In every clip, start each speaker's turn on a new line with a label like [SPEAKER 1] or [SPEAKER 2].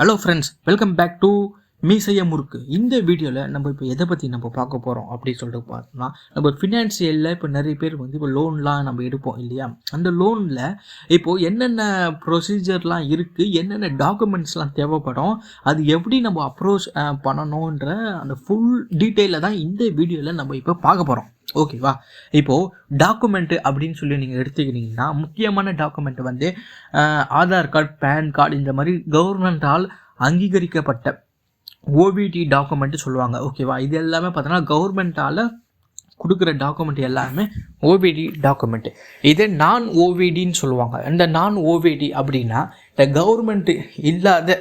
[SPEAKER 1] hello friends welcome back to மீசைய முறுக்கு இந்த வீடியோவில் நம்ம இப்போ எதை பற்றி நம்ம பார்க்க போகிறோம் அப்படின்னு சொல்லிட்டு பார்த்தோம்னா நம்ம ஃபினான்சியலில் இப்போ நிறைய பேர் வந்து இப்போ லோன்லாம் நம்ம எடுப்போம் இல்லையா? அந்த லோனில் இப்போது என்னென்ன ப்ரொசீஜர்லாம் இருக்குது என்னென்ன டாக்குமெண்ட்ஸ்லாம் தேவைப்படும் அது எப்படி நம்ம அப்ரோச் பண்ணணுன்ற அந்த ஃபுல் டீட்டெயிலில் தான் இந்த வீடியோவில் நம்ம இப்போ பார்க்க போகிறோம் ஓகேவா இப்போது டாக்குமெண்ட்டு அப்படின்னு சொல்லி நீங்கள் எடுத்துக்கிட்டிங்கன்னா முக்கியமான டாக்குமெண்ட் வந்து ஆதார் கார்டு பேன் கார்டு இந்த மாதிரி கவர்மெண்ட்டால் அங்கீகரிக்கப்பட்ட ஓபிடி டாக்குமெண்ட்டு சொல்லுவாங்க. ஓகேவா இது எல்லாமே பார்த்தோன்னா கவர்மெண்ட்டால் கொடுக்குற டாக்குமெண்ட் எல்லாமே ஓவிடி டாக்குமெண்ட் இதே நான் ஓவிடின்னு சொல்லுவாங்க. இந்த நான் ஓவிடி அப்படின்னா இந்த கவர்மெண்ட் இல்லாத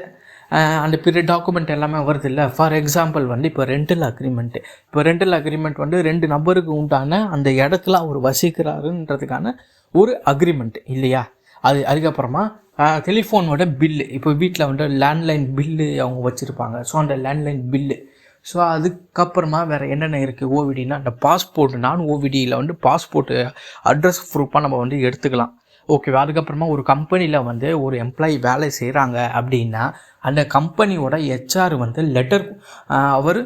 [SPEAKER 1] அந்த பிற டாக்குமெண்ட் எல்லாமே வருது இல்லை? ஃபார் எக்ஸாம்பிள் வந்து இப்போ ரெண்டல் அக்ரிமெண்ட்டு இப்போ ரெண்டல் அக்ரிமெண்ட் வந்து ரெண்டு நபருக்கு உண்டான அந்த இடத்துல அவர் வசிக்கிறாருன்றதுக்கான ஒரு அக்ரிமெண்ட் இல்லையா? அது அதுக்கப்புறமா டெலிஃபோனோட பில்லு இப்போ வீட்டில் வந்து லேண்ட்லைன் பில்லு அவங்க வச்சுருப்பாங்க. ஸோ அந்த லேண்ட்லைன் பில்லு ஸோ அதுக்கப்புறமா வேறு என்னென்ன இருக்குது ஓவிடினா அந்த பாஸ்போர்ட் நான் ஓவிடியில் வந்து பாஸ்போர்ட்டு அட்ரஸ் ப்ரூஃபாக நம்ம வந்து எடுத்துக்கலாம். ஓகேவா அதுக்கப்புறமா ஒரு கம்பெனியில் வந்து ஒரு எம்ப்ளாயி வேலை செய்கிறாங்க அப்படின்னா அந்த கம்பெனியோட ஹெச்ஆர் வந்து லெட்டர் அவர்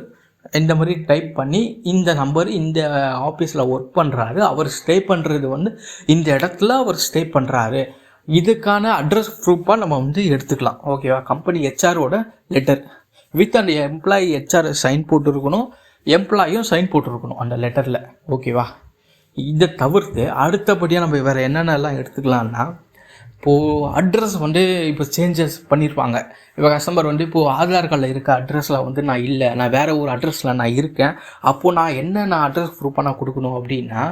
[SPEAKER 1] இந்த மாதிரி டைப் பண்ணி இந்த நம்பர் இந்த ஆஃபீஸில் ஒர்க் பண்ணுறாரு அவர் ஸ்டே பண்ணுறது வந்து இந்த இடத்துல அவர் ஸ்டே பண்ணுறாரு இதுக்கான அட்ரஸ் ப்ரூஃபாக நம்ம வந்து எடுத்துக்கலாம். ஓகேவா கம்பெனி ஹெச்ஆரோட லெட்டர் வித் அந்த எம்ப்ளாயி ஹெச்ஆர் சைன் போட்டிருக்கணும். எம்ப்ளாயும் சைன் போட்டிருக்கணும் அந்த லெட்டரில் ஓகேவா இதை தவிர்த்து அடுத்தபடியாக நம்ம வேறு என்னென்னலாம் எடுத்துக்கலாம்னா இப்போது அட்ரஸ் வந்து இப்போ சேஞ்சஸ் பண்ணியிருப்பாங்க இப்போ கஸ்டமர் வந்து இப்போது ஆதார் கார்டில் இருக்க அட்ரஸில் வந்து நான் இல்லை நான் வேறு ஒரு அட்ரஸில் நான் இருக்கேன். அப்போது நான் என்ன நான் அட்ரஸ் ப்ரூஃபாக நான் கொடுக்கணும் அப்படின்னா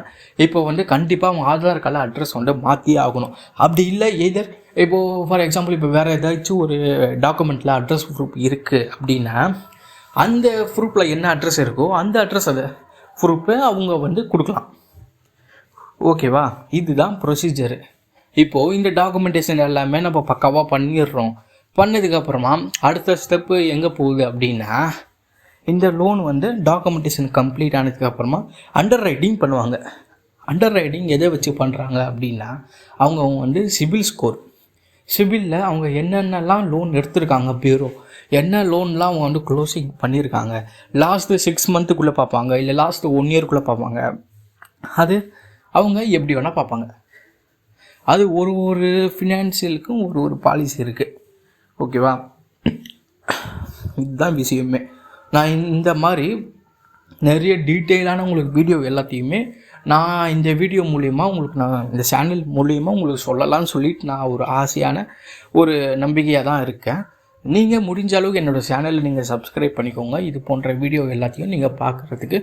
[SPEAKER 1] இப்போ வந்து கண்டிப்பாக அவங்க ஆதார் கார்டில் அட்ரஸ் வந்து மாற்றியே ஆகணும். அப்படி இல்லை எதர் இப்போது ஃபார் எக்ஸாம்பிள் இப்போ வேறு ஏதாச்சும் ஒரு டாக்குமெண்ட்டில் அட்ரஸ் ப்ரூஃப் இருக்குது அப்படின்னா அந்த ப்ரூஃபில் என்ன அட்ரஸ் இருக்கோ அந்த அட்ரஸ் அதை ப்ரூஃபை அவங்க வந்து கொடுக்கலாம். ஓகேவா இதுதான் ப்ரொசீஜரு இப்போது இந்த டாக்குமெண்டேஷன் எல்லாமே நம்ம பக்காவாக பண்ணிடுறோம். பண்ணதுக்கப்புறமா அடுத்த ஸ்டெப்பு எங்கே போகுது அப்படின்னா இந்த லோன் வந்து டாக்குமெண்டேஷன் கம்ப்ளீட் ஆனதுக்கப்புறமா அண்டர் ரைட்டிங் பண்ணுவாங்க. அண்டர் ரைட்டிங் எதை வச்சு பண்ணுறாங்க அப்படின்னா அவங்க அவங்க வந்து சிபில் ஸ்கோர். சிபிலில் அவங்க என்னென்னலாம் லோன் எடுத்திருக்காங்க பியூரோ என்ன லோன்லாம் அவங்க வந்து க்ளோசிங் பண்ணியிருக்காங்க லாஸ்ட்டு சிக்ஸ் மந்த்துக்குள்ளே பார்ப்பாங்க இல்லை லாஸ்ட்டு ஒன் இயர்க்குள்ளே பார்ப்பாங்க. அது அவங்க எப்படி வேணால் பார்ப்பாங்க. அது ஒரு ஒரு ஃபினான்சியலுக்கும் ஒரு ஒரு பாலிசி இருக்குது ஓகேவா இதுதான் விஷயமே. நான் இந்த மாதிரி நிறைய டீட்டெயிலான உங்களுக்கு வீடியோ எல்லாத்தையுமே நான் இந்த வீடியோ மூலிமா உங்களுக்கு நான் இந்த சேனல் மூலிமா உங்களுக்கு சொல்லலாம்னு சொல்லிட்டு நான் ஒரு ஆசையான ஒரு நம்பிக்கையாக தான் இருக்கேன். நீங்கள் முடிஞ்ச அளவுக்கு என்னோடய சேனலை நீங்கள் சப்ஸ்கிரைப் பண்ணிக்கோங்க. இது போன்ற வீடியோ எல்லாத்தையும் நீங்கள் பார்க்குறதுக்கு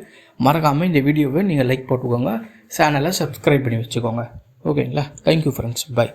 [SPEAKER 1] மறக்காமல் இந்த வீடியோவை நீங்கள் லைக் போட்டுக்கோங்க. சேனலை சப்ஸ்கிரைப் பண்ணி வச்சுக்கோங்க. ஓகேங்களா? Thank you friends by